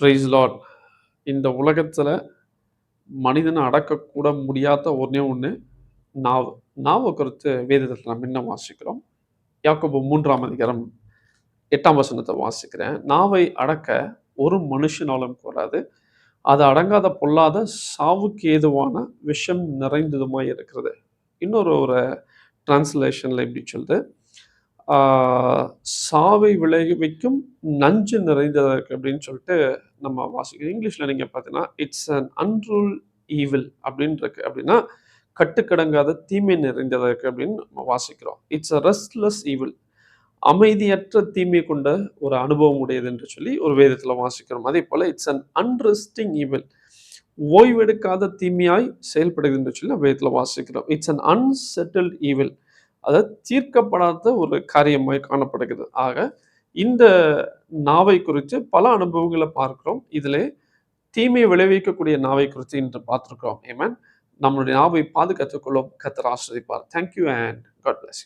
Price Lord இந்த உலகத்தில் மனிதனை அடக்கக்கூட முடியாத ஒன்றே ஒன்று நாவு நாவை குறித்து வேதத்தில் நம்ம என்ன வாசிக்கிறோம்? யாக்கோபு மூன்றாம் அதிகாரம் எட்டாம் வசனத்தை வாசிக்கிறேன். நாவை அடக்க ஒரு மனுஷனாலும் கூடாது அது அடங்காத பொல்லாத சாவுக்கு ஏதுவான விஷம் நிறைந்ததுமாய் இருக்கிறது. இன்னொரு ஒரு டிரான்ஸ்லேஷனில் இப்படி சொல்லுது. சாவை விளைவிக்கும் நஞ்சு நிறைந்ததாக இருக்குது அப்படின்னு சொல்லிட்டு நம்ம வாசிக்கிறோம். இங்கிலீஷில் நீங்கள் பார்த்தீங்கன்னா இட்ஸ் அன் அன்ரூல் ஈவில் அப்படின்னு இருக்கு அப்படின்னா கட்டுக்கடங்காத தீமை நிறைந்ததாக இருக்குது அப்படின்னு நம்ம வாசிக்கிறோம். இட்ஸ் அ ரெஸ்ட்லெஸ் ஈவில் அமைதியற்ற தீமை கொண்ட ஒரு அனுபவம் உடையது என்று சொல்லி ஒரு வேதத்தில் வாசிக்கிறோம். அதே போல் இட்ஸ் அன் அன்ரெஸ்டிங் ஈவில் ஓய்வெடுக்காத தீமையாய் செயல்படுகிறது என்று சொல்லி நம்ம வேதத்தில் வாசிக்கிறோம். இட்ஸ் அன் அன்செட்டில்ட் ஈவில் அதாவது தீர்க்கப்படாத ஒரு காரியமாய் காணப்படுகிறது. ஆக இந்த நாவை குறித்து பல அனுபவங்களை பார்க்கிறோம். இதில் தீமை விளைவிக்கக்கூடிய நாவை குறித்து இன்று பார்த்துருக்கிறோம். ஏமன் நம்மளுடைய நாவை பாதுகாத்துக்கொள்ளும் கத்தர் ஆசிரியப்பார் thank you and God bless